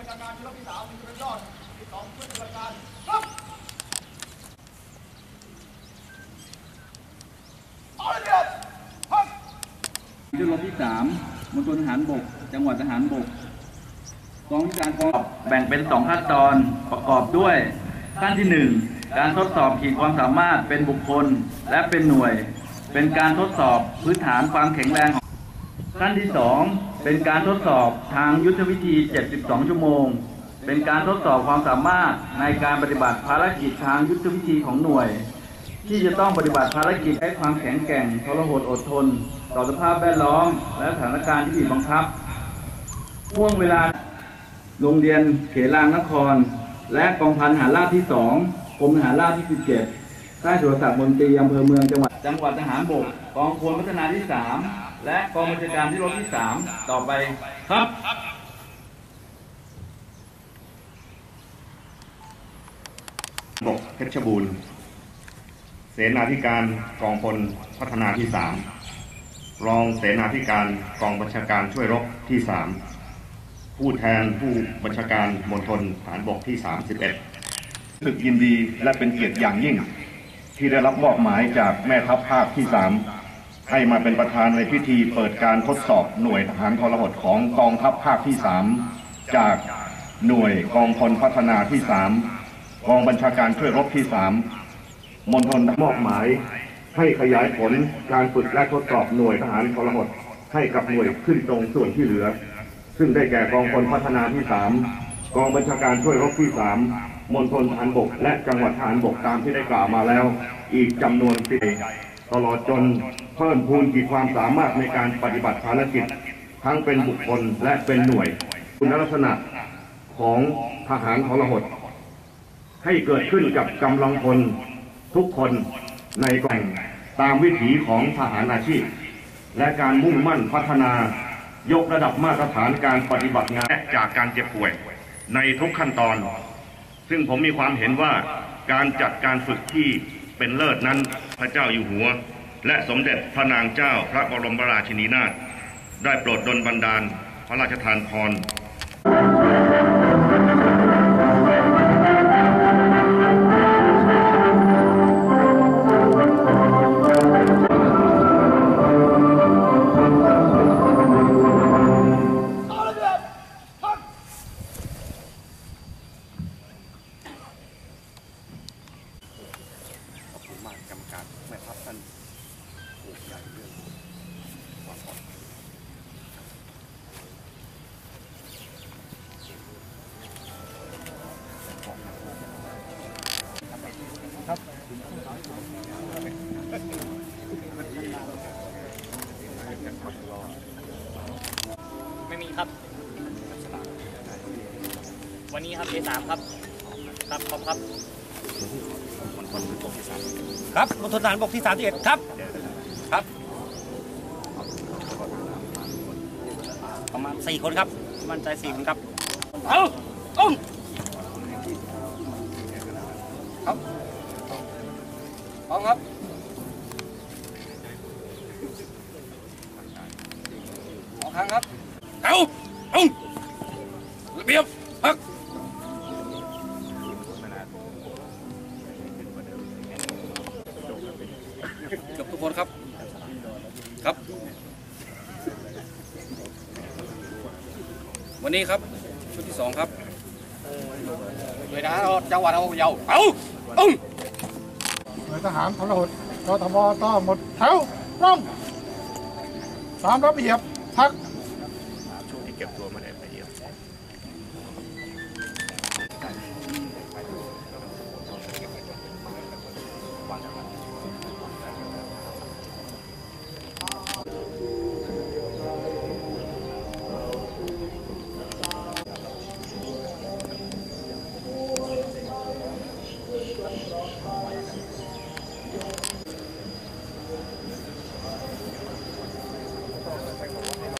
ประชาการชุดที่สามมีเป็นยอดที่สองชุดปฏิบัติการครับเอาเลยเดียวครับยุทธรบที่3มณฑลทหารบก จังหวัดทหารบกกองการกองแบ่งเป็น2ขั้นตอนประกอบด้วยขั้นที่1การทดสอบขีดความสามารถเป็นบุคคลและเป็นหน่วย เป็นการทดสอบพื้นฐานความแข็งแรงของ ขั้นที่ 2 เป็นการทดสอบทางยุทธวิธี 72 ชั่วโมง เป็นการทดสอบความสามารถในการปฏิบัติภารกิจทางยุทธวิธีของหน่วย ที่จะต้องปฏิบัติภารกิจให้ความแข็งแกร่งทรหดอดทน ต่อสภาพแวดล้อม และสถานการณ์ที่บีบบังคับห่วงเวลาโรงเรียนเขลางนคร และกองพันหารราบที่สองกรมหารราบที่ 17 ค่ายสุรศักดิ์มนตรีอำเภอเมืองจังหวัด จังหวัดทหารบกกองพลพัฒนาที่ 3 และกองบัญชาการที่รบที่ 3 ต่อไปครับบกเพชรบูรณ์เสนาธิการกองพลพัฒนาที่สามรองเสนาธิการกองบัญชาการช่วยรบที่สามผู้แทนผู้บัญชาการมณฑลฐานบกที่สามสิบเอ็ดรู้สึกยินดีและเป็นเกียรติอย่างยิ่ง ที่ได้รับมอบหมายจากแม่ทัพภาคที่สามให้มาเป็นประธานในพิธีเปิดการทดสอบหน่วยทหารทรหดของกองทัพภาคที่สามจากหน่วยกองพลพัฒนาที่สามกองบัญชาการช่วยรบที่สามมณฑลมอบหมาย ให้ขยายผลการฝึกและทดสอบหน่วยทหารทรหดให้กับหน่วยขึ้นตรงส่วนที่เหลือ ซึ่งได้แก่กองพลพัฒนาที่สามกองบัญชาการช่วยรบที่สา มณฑลทหารบก และจังหวัดทหารบกตามที่ได้กล่าวมาแล้ว อีกจำนวนสิบตลอดจนเพิ่มพูนขีดความสามารถในการปฏิบัติภารกิจ ทั้งเป็นบุคคลและเป็นหน่วย คุณลักษณะของทหารทรหดให้เกิดขึ้นกับกำลังพลทุกคนในกองตามวิถีของทหารอาชีพ และการมุ่งมั่นพัฒนายกระดับมาตรฐานการปฏิบัติงานจากการเจ็บป่วยในทุกขั้นตอน ซึ่งผมมีความเห็นว่าการจัดการฝึกที่เป็นเลิศนั้นพระเจ้าอยู่หัว และสมเด็จพระนางเจ้าพระบรมราชินีนาถได้โปรดดลบันดาลพระราชทานพร ไม่มีครับ วันนี้ครับ A3 ครับ ครับขอบครับครับมณฑลทหารบกที่31ครับ ครับ ประมาณ4คนครับ มั่นใจ4คนครับ เอาอุ้มครับ ครั้งครับ เอาอุ้มระเบียบพักเกือบทุกคนครับ ครับ วันนี้ครับ ชุดที่สองครับหน่วยทหารจังหวัดเอาเยาเอาอุ้มหน่วยทหารทรหดกทบต้อหมดแถวร่องสามระเบียบ พั